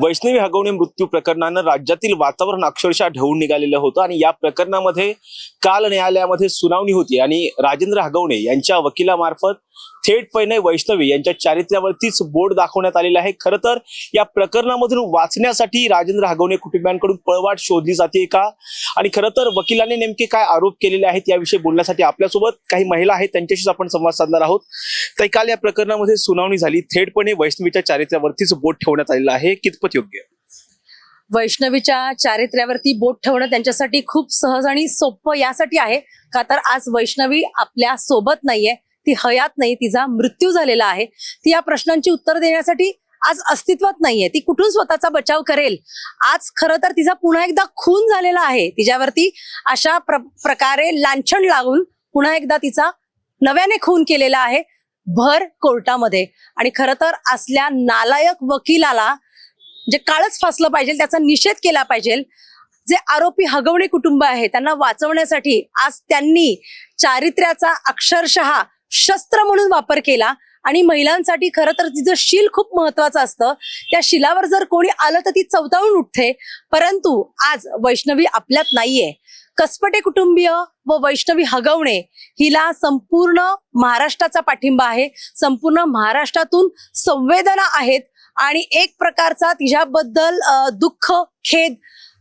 वैष्णवी हगवणे मृत्यू प्रकरणानं राज्यातील वातावरण अक्षरशः ढवून निघालेलं होतं आणि या प्रकरणामध्ये काल न्यायालयामध्ये सुनावणी होती आणि राजेंद्र हगवणे यांच्या वकिलामार्फत थेट थेटपणे वैष्णवी यांच्या चारित्र्यावरतीच बोर्ड दाखवण्यात आलेलं आहे. खरं तर या प्रकरणामधून वाचण्यासाठी राजेंद्र हागवणे कुटुंबियांकडून पळवाट शोधली जाते का? आणि खरं तर वकिलांनी नेमके काय आरोप केलेले आहेत याविषयी बोलण्यासाठी आपल्यासोबत काही महिला आहेत त्यांच्याशीच आपण संवाद साधणार आहोत. तर काल या प्रकरणामध्ये सुनावणी झाली. थेटपणे वैष्णवीच्या चारित्र्यावरतीच बोट ठेवण्यात आलेलं आहे. कितपत योग्य? वैष्णवीच्या चारित्र्यावरती बोट ठेवणं त्यांच्यासाठी खूप सहज आणि सोपं यासाठी आहे का? तर आज वैष्णवी आपल्यासोबत नाहीये. ती हयात नाही तिचा मृत्यू झालेला आहे. ती या प्रश्नांची उत्तर देण्यासाठी आज अस्तित्वात नाहीये. ती कुठून स्वतःचा बचाव करेल? आज खरं तर तिचा पुन्हा एकदा खून झालेला आहे. तिच्यावरती अशा प्र प्रकारे लांछन लागून पुन्हा एकदा तिचा नव्याने खून केलेला आहे भर कोर्टामध्ये. आणि खरं तर असल्या नालायक वकिलाला जे काळच फासलं पाहिजे त्याचा निषेध केला पाहिजे जे आरोपी हगवणे कुटुंब आहे त्यांना वाचवण्यासाठी आज त्यांनी चारित्र्याचा अक्षरशः शस्त्र म्हणून वापर केला आणि महिलांसाठी खरं तर तिचं शील खूप महत्वाचं असतं. त्या शिलावर जर कोणी आलं तर ती चवताळून उठते. परंतु आज वैष्णवी आपल्यात नाहीये. कसपटे कुटुंबीय व वैष्णवी हगवणे हिला संपूर्ण महाराष्ट्राचा पाठिंबा आहे. संपूर्ण महाराष्ट्रातून संवेदना आहेत. आणि एक प्रकारचा तिच्याबद्दल दुःख खेद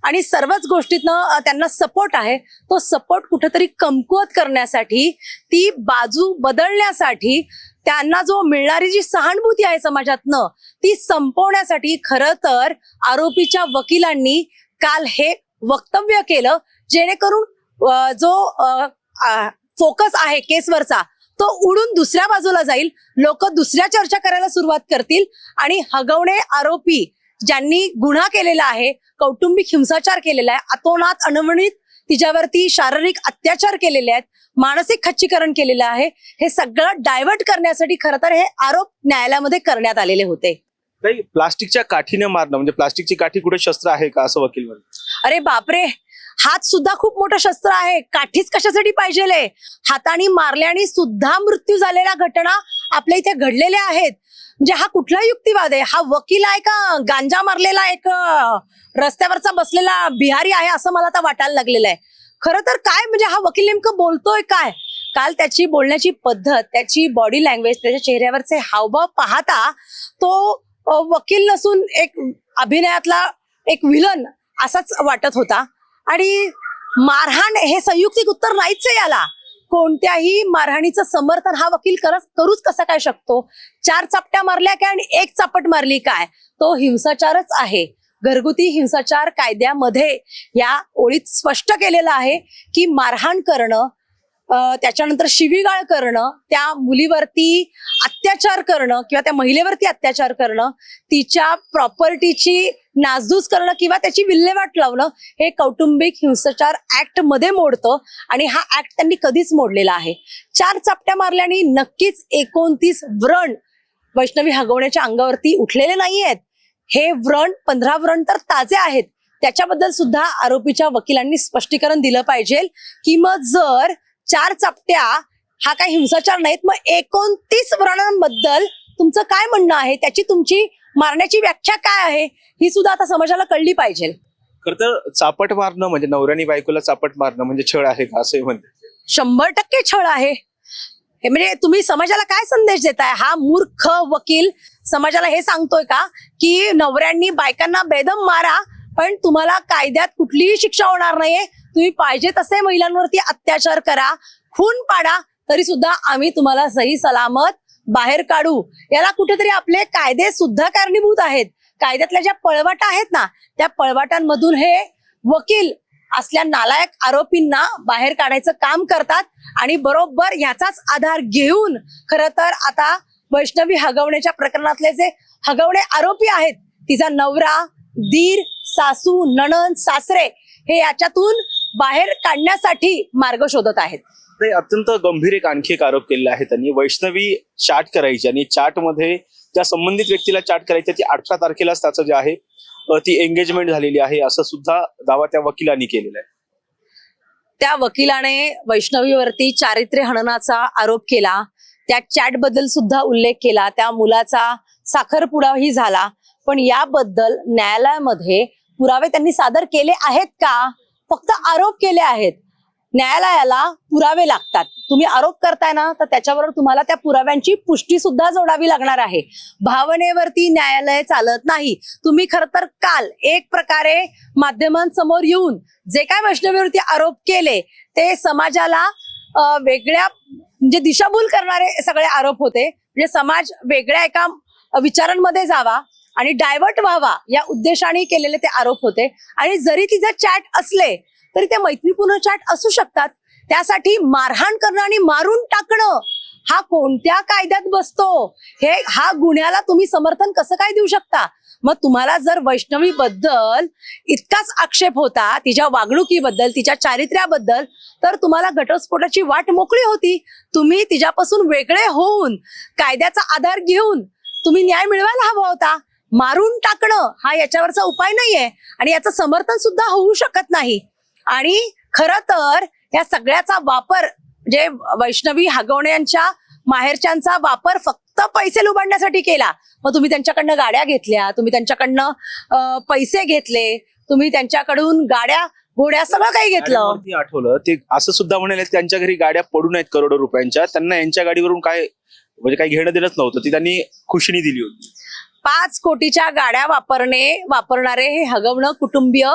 आणि सर्वच गोष्टीतनं त्यांना सपोर्ट आहे. तो सपोर्ट कुठेतरी कमकुवत करण्यासाठी ती बाजू बदलण्यासाठी त्यांना जो मिळणारी जी सहानुभूती आहे समाजातनं ती संपवण्यासाठी खरं तर आरोपीच्या वकिलांनी काल हे वक्तव्य केलं जेणेकरून जो फोकस आहे केसवरचा तो उडून दुसऱ्या बाजूला जाईल. लोक दुसऱ्या चर्चा करायला सुरुवात करतील आणि हगवणे आरोपी ज्यांनी गुन्हा केलेला आहे कौटुंबिक हिंसाचार केलेला आहे अतोनात अनवणित तिच्यावरती शारीरिक अत्याचार केलेले आहेत मानसिक खच्चीकरण केलेलं आहे हे सगळं डायव्हर्ट करण्यासाठी खरं तर हे आरोप न्यायालयामध्ये करण्यात आलेले होते. काही प्लास्टिकच्या काठीने मारणं म्हणजे प्लास्टिकची काठी कुठे शस्त्र आहे का असं वकील अरे बापरे! हात सुद्धा खूप मोठं शस्त्र आहे. काठीच कशासाठी पाहिजे हाताने मारल्याने सुद्धा मृत्यू झालेल्या घटना आपल्या इथे घडलेल्या आहेत. म्हणजे हा कुठला युक्तिवाद आहे? हा वकील आहे का? गांजा मारलेला एक रस्त्यावरचा बसलेला बिहारी आहे असं मला आता वाटायला लागलेलं आहे. खरं तर काय म्हणजे हा वकील नेमकं बोलतोय काय? काल त्याची बोलण्याची पद्धत त्याची बॉडी लँग्वेज त्याच्या चेहऱ्यावरचे हावभाव पाहता तो वकील नसून एक अभिनयातला एक विलन असाच वाटत होता. आणि मारहाण हे संयुक्तिक उत्तर नाहीच आहे याला. कोणत्याही मारहाणीचं समर्थन हा वकील करत करूच कसा काय शकतो? चार चपट्या मारल्या काय आणि एक चापट मारली काय? तो हिंसाचारच आहे. घरगुती हिंसाचार कायद्यामध्ये या ओळीत स्पष्ट केलेलं आहे की मारहाण करणं त्याच्यानंतर शिवीगाळ करणं त्या मुलीवरती अत्याचार करणं किंवा त्या महिलेवरती अत्याचार करणं तिच्या प्रॉपर्टीची नासधूस करणं किंवा त्याची विल्हेवाट लावणं हे कौटुंबिक हिंसाचार ऍक्टमध्ये मोडतं आणि हा ऍक्ट त्यांनी कधीच मोडलेला आहे. चार चापट्या मारल्याने नक्कीच एकोणतीस व्रण वैष्णवी हगवण्याच्या अंगावरती उठलेले नाही आहेत. हे व्रण पंधरा व्रण तर ताजे आहेत. त्याच्याबद्दल सुद्धा आरोपीच्या वकिलांनी स्पष्टीकरण दिलं पाहिजे की मग जर चार चापट्या हा काही हिंसाचार नाहीत. मग एकोणतीस व्रणांबद्दल तुमचं काय म्हणणं आहे? त्याची तुमची मारण्याची व्याख्या काय आहे? ही सुद्धा आता समाजाला कळली पाहिजे. खरं तर चापट मारणं म्हणजे नवऱ्यानी बायकोला चापट मारणं म्हणजे छळ आहे का? असंही म्हणते शंभर टक्के छळ आहे. हे म्हणजे तुम्ही समाजाला काय संदेश देताय? हा मूर्ख वकील समाजाला हे सांगतोय का? की नवऱ्यांनी बायकांना बेदम मारा पण तुम्हाला कायद्यात कुठलीही शिक्षा होणार नाहीये. तुम्ही पाहिजे तसे महिलांवरती अत्याचार करा खून पाडा तरी सुद्धा आम्ही तुम्हाला सही सलामत बाहेर काढू. याला कुठेतरी आपले कायदे सुद्धा कारणीभूत आहेत. कायद्यातल्या ज्या पळवाटा आहेत ना त्या पळवाटांमधून हे वकील असल्या नालायक आरोपींना बाहेर काढायचं काम करतात आणि बरोबर ह्याचाच आधार घेऊन खर तर आता वैष्णवी हगवण्याच्या प्रकरणातले जे हगवणे आरोपी आहेत तिचा नवरा दीर सासू नणन सासरे हे याच्यातून बाहेर काढण्यासाठी मार्ग शोधत आहेत. नाही अत्यंत गंभीर एक आणखी एक आरोप केलेला आहे त्यांनी. वैष्णवी चाट करायची आणि चाटमध्ये ज्या संबंधित व्यक्तीला चाट करायची ती अठरा तारखेलाच त्याचं जे आहे ती एंगेजमेंट झालेली आहे असं सुद्धा दावा त्या वकिलांनी केलेला आहे. त्या वकिलाने वैष्णवीवरती चारित्र्य हननाचा आरोप केला. त्या चॅटबद्दल सुद्धा उल्लेख केला. त्या मुलाचा साखरपुडाही झाला. पण याबद्दल न्यायालयामध्ये पुरावे त्यांनी सादर केले आहेत का? फक्त आरोप केले आहेत. न्यायालयाला पुरावे लागतात. तुम्ही आरोप करताय ना तर त्याच्याबरोबर तुम्हाला त्या पुराव्यांची पुष्टी सुद्धा जोडावी लागणार आहे. भावनेवरती न्यायालय चालत नाही. तुम्ही खर तर काल एक प्रकारे माध्यमांसमोर येऊन जे काय वैष्णवीवरती आरोप केले ते समाजाला वेगळ्या म्हणजे दिशाभूल करणारे सगळे आरोप होते. म्हणजे समाज वेगळ्या एका विचारांमध्ये जावा. आणि डायव्हर्ट व्हावा या उद्देशाने केलेले ते आरोप होते. आणि जरी तिचे चॅट असले तरी ते मैत्रीपूर्ण चॅट असू शकतात. त्यासाठी मारहाण करणं आणि मारून टाकणं हा कोणत्या कायद्यात बसतो? हे हा गुन्ह्याला तुम्ही समर्थन कसं काय देऊ शकता? मग तुम्हाला जर वैष्णवी बद्दल इतकाच आक्षेप होता तिच्या वागणुकीबद्दल तिच्या चारित्र्याबद्दल तर तुम्हाला घटस्फोटाची वाट मोकळी होती. तुम्ही तिच्यापासून वेगळे होऊन कायद्याचा आधार घेऊन तुम्ही न्याय मिळवायला हवा होता. मारून टाकणं हा याच्यावरचा उपाय नाहीये. आणि याचं समर्थन सुद्धा होऊ शकत नाही. आणि खर तर या सगळ्याचा वापर जे वैष्णवी हगवण्यांच्या माहेरच्यांचा वापर फक्त पैसे लुबाडण्यासाठी केला. मग तुम्ही त्यांच्याकडनं गाड्या घेतल्या तुम्ही त्यांच्याकडनं पैसे घेतले तुम्ही त्यांच्याकडून गाड्या घोड्या सगळं काही घेतलं. आठवलं ते असं सुद्धा म्हणाले त्यांच्या घरी गाड्या पडून आहेत करोडो रुपयांच्या. त्यांना यांच्या गाडीवरून काय म्हणजे काही घेणं देणंच नव्हतं. ती त्यांनी खुशणी दिली होती. पाच कोटीच्या गाड्या वापरणे वापरणारे हे हगवणं कुटुंबीय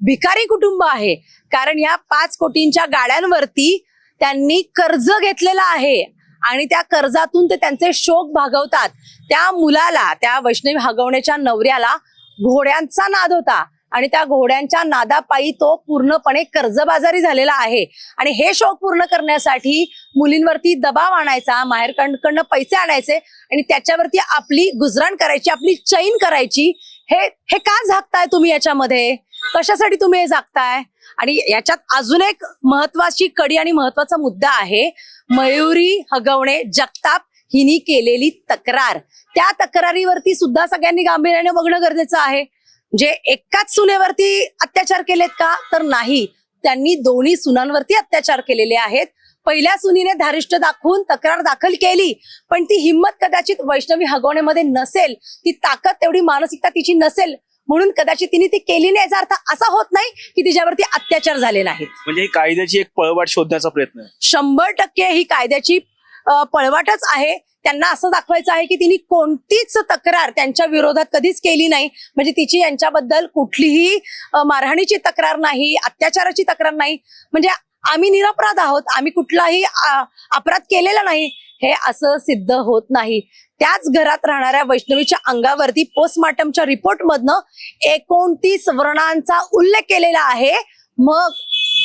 भिकारी कुटुंब आहे. कारण या पाच कोटींच्या गाड्यांवरती त्यांनी कर्ज घेतलेलं आहे. आणि त्या कर्जातून ते त्यांचे शोक भागवतात. त्या मुलाला त्या वैष्णवी हगवण्याच्या नवऱ्याला घोड्यांचा नाद होता. आणि त्या घोड्यांच्या नादापायी तो पूर्णपणे कर्जबाजारी झालेला आहे. आणि हे शोक पूर्ण करण्यासाठी मुलींवरती दबाव आणायचा माहेरकडनं पैसे आणायचे आणि त्याच्यावरती आपली गुजराण करायची आपली चैन करायची हे हे का झाकताय तुम्ही याच्यामध्ये? कशासाठी तुम्ही हे झाकताय? आणि याच्यात अजून एक महत्वाची कडी आणि महत्त्वाचा मुद्दा आहे. मयुरी हगवणे जगताप हिनी केलेली तक्रार. त्या तक्रारीवरती सुद्धा सगळ्यांनी गांभीर्याने बघणं गरजेचं आहे. जे एकाच सुनेवरती अत्याचार केलेत का? तर नाही. त्यांनी दोन्ही सुनांवरती अत्याचार केलेले आहेत. पहिल्या सुनीने धारिष्ट दाखवून तक्रार दाखल केली. पण ती हिंमत कदाचित वैष्णवी हगवण्यामध्ये नसेल. ती ताकद तेवढी मानसिकता तिची नसेल. म्हणून कदाचित तिने ती केली नाही. याचा अर्थ असा होत नाही की तिच्यावरती अत्याचार झाले नाहीत. म्हणजे ही कायद्याची एक पळवाट शोधण्याचा प्रयत्न शंभर टक्के ही कायद्याची पळवाटच आहे. त्यांना असं दाखवायचं आहे की तिने कोणतीच तक्रार त्यांच्या विरोधात कधीच केली नाही. म्हणजे तिची यांच्याबद्दल कुठलीही मारहाणीची तक्रार नाही अत्याचाराची तक्रार नाही. म्हणजे आम्ही निरपराध आहोत. आम्ही कुठलाही अपराध केलेला नाही. हे असं सिद्ध होत नाही. त्याच घरात राहणाऱ्या वैष्णवीच्या अंगावरती पोस्टमार्टमच्या रिपोर्टमधनं एकोणतीस वर्णांचा उल्लेख केलेला आहे. मग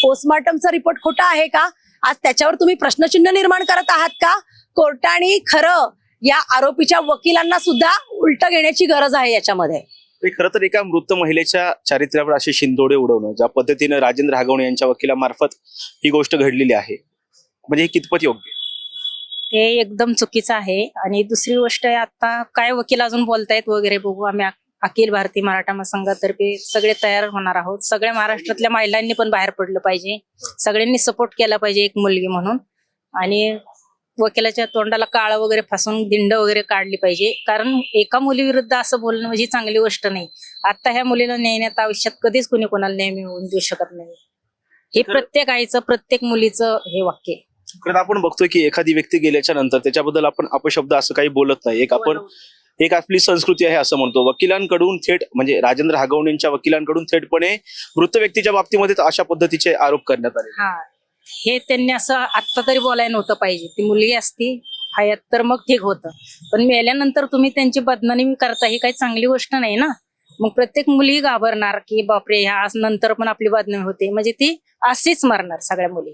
पोस्टमार्टमचा रिपोर्ट खोटा आहे का? आज त्याच्यावर तुम्ही प्रश्नचिन्ह निर्माण करत आहात का? कोर्टाने खरं या आरोपीच्या वकिलांना सुद्धा उलट घेण्याची गरज आहे याच्यामध्ये. ते खरं तर एका मृत महिलेच्या चारित्र्यावर असे शिंदोडे उडवणं ज्या पद्धतीनं राजेंद्र हागवणे यांच्या वकिलामार्फत ही गोष्ट घडलेली आहे म्हणजे हे कितपत योग्य? ते एकदम चुकीचं आहे. आणि दुसरी गोष्ट आहे आता काय वकील अजून बोलतायत वगैरे बघू. आम्ही अ- अखिल भारतीय मराठा महासंघातर्फे सगळे तयार होणार आहोत. सगळ्या महाराष्ट्रातल्या महिलांनी पण बाहेर पडलं पाहिजे. सगळ्यांनी सपोर्ट केला पाहिजे एक मुलगी म्हणून. आणि वकिलाच्या तोंडाला काळ वगैरे फासून दिंड वगैरे काढली पाहिजे. कारण एका मुलीविरुद्ध असं बोलणं म्हणजे चांगली गोष्ट नाही. आता ह्या मुलीला न्यायण्यात आयुष्यात कधीच कोणी कोणाला न्याय मिळवून देऊ शकत नाही. हे प्रत्येक आईचं प्रत्येक मुलीचं हे वाक्य आहे. खरं तर आपण बघतोय की एखादी व्यक्ती गेल्याच्यानंतर त्याच्याबद्दल आपण अपशब्द असं काही बोलत नाही. एक आपण एक आपली संस्कृती आहे असं म्हणतो. वकिलांकडून थेट म्हणजे राजेंद्र हागवणेंच्या वकिलांकडून थेटपणे मृत व्यक्तीच्या बाबतीमध्ये अशा पद्धतीचे आरोप करण्यात आले. हा. हे त्यांनी असं आत्ता तरी बोलायला नव्हतं पाहिजे. ती मुलगी असती हयात तर मग ठीक होतं. पण मेल्यानंतर तुम्ही त्यांची बदनामी करता ही काही चांगली गोष्ट नाही ना? मग प्रत्येक मुली घाबरणार की बापरे ह्या आज नंतर पण आपली बदनामी होते. म्हणजे ती अशीच मरणार सगळ्या मुली.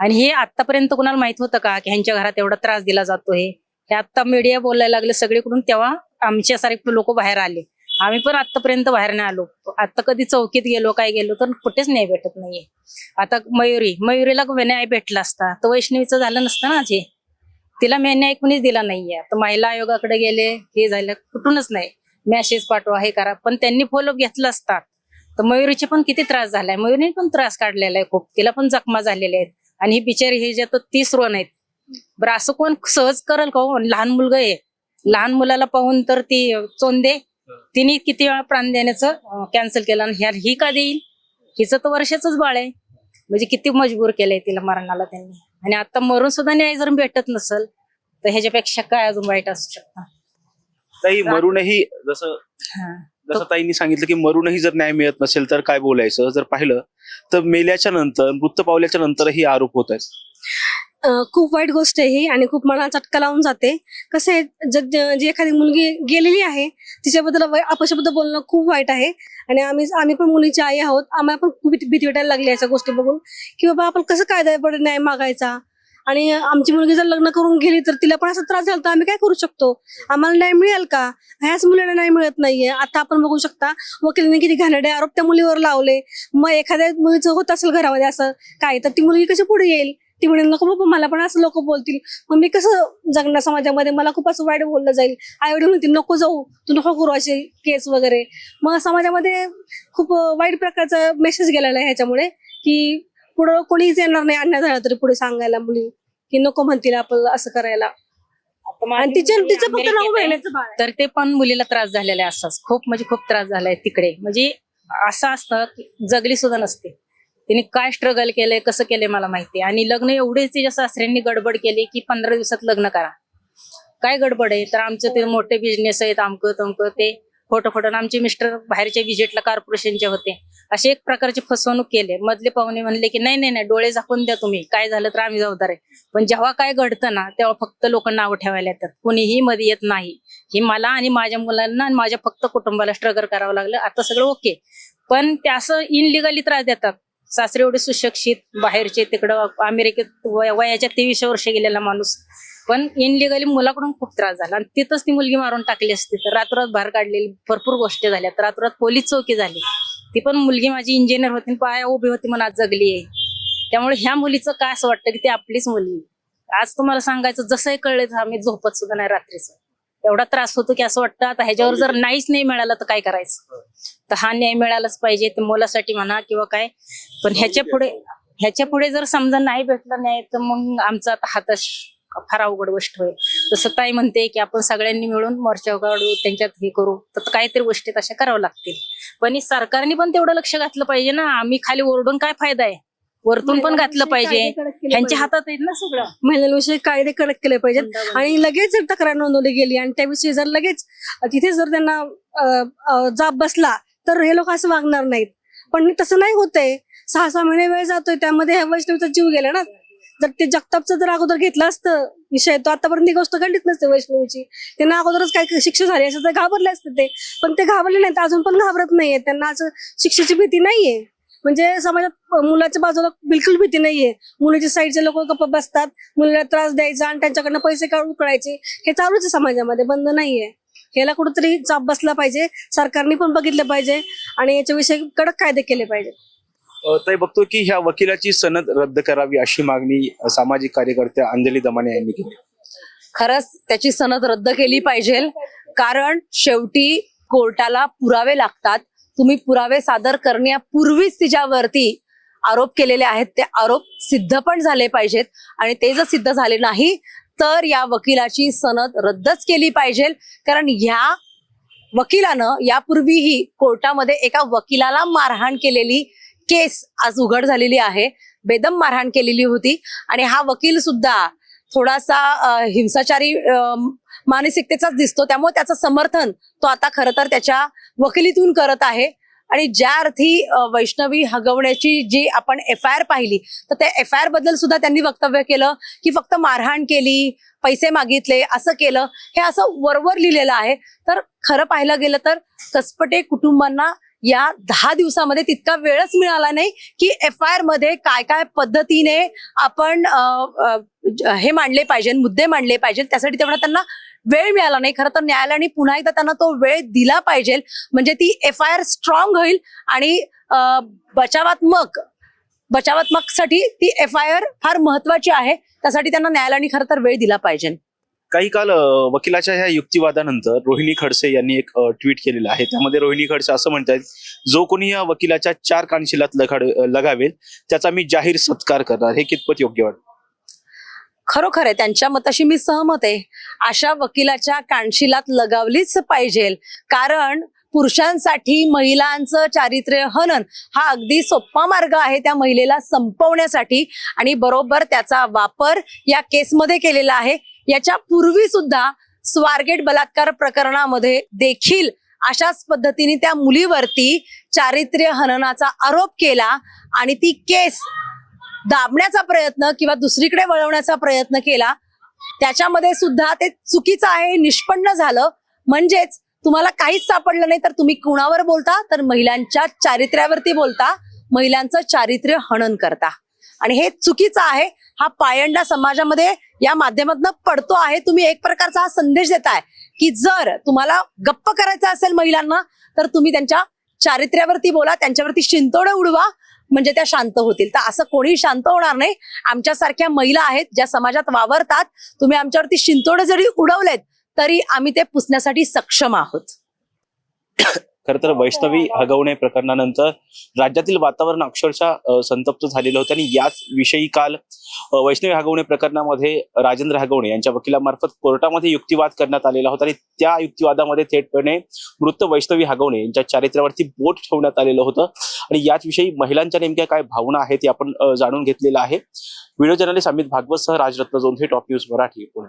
आणि हे आतापर्यंत कुणाला माहीत होतं का की ह्यांच्या घरात एवढा त्रास दिला जातो हे हे आता मीडिया बोलायला लागले सगळीकडून तेव्हा आमच्यासारखे लोक बाहेर आले. आम्ही पण आतापर्यंत बाहेर नाही आलो. आता कधी चौकीत गेलो काय गेलो तर कुठेच नाही भेटत नाहीये. आता मयुरी मयुरीला न्याय भेटला असता. तर वैष्णवीचं झालं नसतं ना जे तिला मी न्याय कुणीच दिला नाहीये. आता महिला आयोगाकडे गेले हे झालं कुठूनच नाही. मॅसेज पाठवा हे करा. पण त्यांनी फॉलोअप घेतलं असतात. तर मयुरीचे पण किती त्रास झालाय. मयुरीने पण त्रास काढलेला आहे खूप. तिला पण जखमा झालेल्या आहेत. आणि ही बिचारी हे जे तर तीस रोन आहेत. बरं असं कोण सहज करल का हो? लहान मुलगा आहे. लहान मुलाला पाहून तर ती चोंदे तिने किती वेळा प्राण देण्याचं कॅन्सल केलं आणि ह्या ही का देईल? हिचं तर वर्षाच बाळ आहे. म्हणजे किती मजबूर केलंय तिला मरणाला त्यांनी. आणि आता मरून सुद्धा न्याय जर भेटत नसल तर ह्याच्यापेक्षा काय अजून वाईट असू शकतं? ताई मरूनही जसं हा. जसं ताईंनी सांगितलं की मरूनही जर न्याय मिळत नसेल तर काय बोलायचं? जर पाहिलं तर मेल्याच्या नंतर मृत पावल्याच्या नंतरही आरोप होत आहेत. खूप वाईट गोष्ट आहे ही आणि खूप मनाला चटका लावून जाते. कसं आहे ज- जी एखादी मुलगी गेलेली आहे तिच्याबद्दल अपशब्द बोलणं खूप वाईट आहे. आणि आम्ही आम्ही पण मुलीची आई आहोत आम्हाला पण खूप भीती भीती वाटायला लागली याच्या गोष्टी बघून. की बाबा आपण कसं कायद्यापुढे न्याय मागायचा? आणि आमची मुलगी जर लग्न करून गेली तर तिला पण असा त्रास झाला तर आम्ही काय करू शकतो? आम्हाला न्याय मिळेल का? ह्याच मुलीला न्याय मिळत नाहीये. आता आपण बघू शकता वकिलांनी किती घाणेरडे आरोप त्या मुलीवर लावले. मग एखाद्या मुलीचं होत असेल घरामध्ये असं काय? तर ती मुलगी कशी पुढे येईल? ती म्हणेल नको बाबा मला पण असं लोक बोलतील. मग मी कसं जगणार समाजामध्ये? मला खूप असं वाईट बोललं जाईल. आई वडील म्हणतील नको जाऊ तू नको करू असे केस वगैरे. मग समाजामध्ये खूप वाईट प्रकारचा मेसेज गेलेला आहे ह्याच्यामुळे की पुढं कोणीच येणार नाही अन्याय झाला तरी पुढे सांगायला मुली. की नको म्हणतील आपण असं करायला. तर ते पण मुलीला त्रास झालेला आहे असाच. खूप म्हणजे खूप त्रास झालाय तिकडे. म्हणजे असं असतं की जगली सुद्धा नसते. तिने काय स्ट्रगल केलंय कसं केलंय मला माहिती आहे. आणि लग्न एवढेच तिच्या सासऱ्यांनी गडबड केली की पंधरा दिवसात लग्न करा. काय गडबड आहे? तर आमचं ते मोठे बिझनेस आहेत आमकं तमकं ते खोटं खोटं. आमचे मिस्टर बाहेरच्या विजिटला कॉर्पोरेशनचे होते. असे एक प्रकारची फसवणूक केले. मधले पाहुणे म्हणले की नाही नाही नाही डोळे झाकून द्या तुम्ही. काय झालं तर आम्ही जबाबदार आहे. पण जेव्हा काय घडतं ना तेव्हा फक्त लोक नावं ठेवायला येतात. कुणीही मध्ये येत नाही. हे मला आणि माझ्या मुलांना आणि माझ्या फक्त कुटुंबाला स्ट्रगल करावं लागलं. आता सगळं ओके पण ते असं इनलिगली त्रास देतात. सासरे एवढे सुशिक्षित बाहेरचे तिकडं अमेरिकेत वयाच्या तेवीस वर्ष गेलेला माणूस. पण इनलिगली मुलाकडून खूप त्रास झाला. आणि तिथंच ती मुलगी मारून टाकली असती. तर रातोरात बाहेर काढलेली भरपूर गोष्टी झाल्या. तर रातोरात पोलीस चौकी झाली. ती पण मुलगी माझी इंजिनियर होती आणि पाया उभी होती म्हणून आज जगली आहे. त्यामुळे ह्या मुलीचं काय असं वाटतं की ती आपलीच मुलगी आज तुम्हाला सांगायचं जसंही कळलं आम्ही झोपत सुद्धा नाही रात्रीचं. एवढा त्रास होतो की असं वाटतं आता ह्याच्यावर जर नाहीच नाही मिळालं तर काय करायचं? तर हा न्याय मिळालाच पाहिजे ते मुलासाठी म्हणा किंवा काय. पण ह्याच्या पुढे ह्याच्या पुढे जर समजा नाही भेटलं न्याय तर मग आमचा आता हाताश फार अवघड गोष्ट होईल. तसं ताई म्हणते की आपण सगळ्यांनी मिळून मोर्चा काढू त्यांच्यात हे करू तर काहीतरी गोष्टी तशा कराव्या लागतील. पण हे सरकारने पण तेवढं लक्ष घातलं पाहिजे ना. आम्ही खाली ओरडून काय फायदा आहे? वरतून पण घातलं पाहिजे. पाहिजे. हातात आहेत ना सगळं. महिलांविषयी कायदे कडक केले पाहिजेत. आणि लगेच जर तक्रार नोंदवली गेली आणि त्याविषयी जर लगेच तिथे जर त्यांना जाब बसला तर हे लोक असं वागणार नाहीत. पण तसं नाही होतंय. सहा सहा महिने वेळ जातोय. त्यामध्ये वैष्णवीचा जीव गेला ना. जर ते जगतापचं जर अगोदर घेतलं असतं विषय तो आतापर्यंत ही गोष्ट घडलीच नसते वैष्णवीची. त्यांना अगोदरच काय शिक्षा झाली असं तर घाबरले असते ते. पण ते घाबरले नाहीत. अजून पण घाबरत नाहीये त्यांना असं शिक्षेची भीती नाहीये. म्हणजे समाजात मुलाच्या बाजूला बिलकुल भीती नाहीये. मुलीच्या साईडचे लोक गप्प बसतात मुलीला त्रास द्यायचा आणि त्यांच्याकडनं पैसे काढून उकळायचे. हे चालूच आहे समाजामध्ये बंद नाहीये. ह्याला कुठेतरी चाप बसला पाहिजे सरकारने पण बघितलं पाहिजे आणि याच्याविषयी कडक कायदे केले पाहिजे ताई बघतो की ह्या वकिलाची सनद रद्द करावी अशी मागणी सामाजिक कार्यकर्त्या अंजली दमाने यांनी केली. खरंच त्याची सनद रद्द केली पाहिजे कारण शेवटी कोर्टाला पुरावे लागतात. तुम्ही पुरावे सादर करण्यापूर्वीच तिच्यावरती आरोप केलेले आहेत. ते आरोप सिद्ध पण झाले पाहिजेत. आणि ते जर सिद्ध झाले नाही तर या वकिलाची सनद रद्दच केली पाहिजे. कारण या वकिलानं यापूर्वीही कोर्टामध्ये एका वकिलाला मारहाण केलेली केस आज उघड झालेली आहे. बेदम मारहाण केलेली होती. आणि हा वकील सुद्धा थोडासा हिंसाचारी मानसिकतेचाच दिसतो. त्यामुळे त्याचं समर्थन तो आता खरं तर त्याच्या वकिलीतून करत आहे. आणि ज्या अर्थी वैष्णवी हगवण्याची जी आपण एफ आय आर पाहिली तर त्या एफ आय आरबद्दल सुद्धा त्यांनी वक्तव्य केलं की फक्त मारहाण केली पैसे मागितले असं केलं हे असं वरवर लिहिलेलं आहे. तर खरं पाहायला गेलं तर कसपटे कुटुंबांना या दहा दिवसामध्ये तितका वेळच मिळाला नाही की एफ आय आरमध्ये काय काय पद्धतीने आपण हे मांडले पाहिजे मुद्दे मांडले पाहिजे त्यासाठी तेवढा त्यांना वेळ मिळाला नाही. खरं तर न्यायालयाने पुन्हा एकदा त्यांना तो वेळ दिला पाहिजे. म्हणजे ती एफ आय आर स्ट्रॉंग होईल आणि बचावात्मक बचावात्मकसाठी ती एफ आय आर फार महत्वाची आहे. त्यासाठी त्यांना न्यायालयाने खरं तर वेळ दिला पाहिजे. काही काल वकिलाच्या ह्या युक्तिवादानंतर रोहिणी खडसे यांनी एक ट्विट केलेलं आहे. त्यामध्ये रोहिणी खडसे असं म्हणतात जो कोणी या वकिलाच्या चार कानशिलात लगावेल त्याचा मी जाहीर सत्कार करणार. हे कितपत योग्य वाटतं? खरोखर आहे त्यांच्या मताशी मी सहमत आहे. अशा वकिलाच्या कानशिलात लगावलीच पाहिजे. कारण पुरुषांसाठी महिलांचं चारित्र्य हनन हा अगदी सोपा मार्ग आहे त्या महिलेला संपवण्यासाठी आणि बरोबर त्याचा वापर या केसमध्ये केलेला आहे. याच्या पूर्वी सुद्धा स्वारगेट बलात्कार प्रकरणामध्ये देखील अशाच पद्धतीने त्या मुलीवरती चारित्र्य हननाचा आरोप केला आणि ती केस दाबण्याचा प्रयत्न किंवा दुसरीकडे वळवण्याचा प्रयत्न केला त्याच्यामध्ये सुद्धा ते चुकीचं आहे निष्पन्न झालं. म्हणजेच तुम्हाला काहीच सापडलं नाही तर तुम्ही कुणावर बोलता? तर महिलांच्या चारित्र्यावरती बोलता. महिलांचं चारित्र्य हनन करता. आणि हे चुकीचं आहे. हा पायंडा समाजामध्ये या माध्यमातून पडतो आहे. तुम्ही एक प्रकारचा हा संदेश देताय की जर तुम्हाला गप्प करायचं असेल महिलांना तर तुम्ही त्यांच्या चारित्र्यावरती बोला त्यांच्यावरती शिंतोडं उडवा. म्हणजे त्या शांत होतील. तर असं कोणी शांत होणार नाही. आमच्यासारख्या महिला आहेत ज्या समाजात वावरतात. तुम्ही आमच्यावरती शिंतोडे जरी उडवलेत तरी आम्ही ते पुसण्यासाठी सक्षम आहोत. खर तर वैष्णवी हगवणे प्रकरणानंतर राज्यातील वातावरण अक्षरशः संतप्त झालेलं होतं. आणि याच विषयी काल वैष्णवी हगवणे प्रकरणामध्ये राजेंद्र हगवणे यांच्या वकिलामार्फत कोर्टामध्ये युक्तिवाद करण्यात आलेला होता. आणि त्या युक्तिवादामध्ये थेटपणे मृत वैष्णवी हगवणे यांच्या चारित्र्यावरती बोट ठेवण्यात आलेलं होतं. आणि याच विषयी महिलांच्या नेमक्या काय भावना आहेत ते आपण जाणून घेतलेलं आहे. व्हिडिओ जर्नलिस्ट अमित भागवत सह Rajratna Jondhe top news Marathi Pune.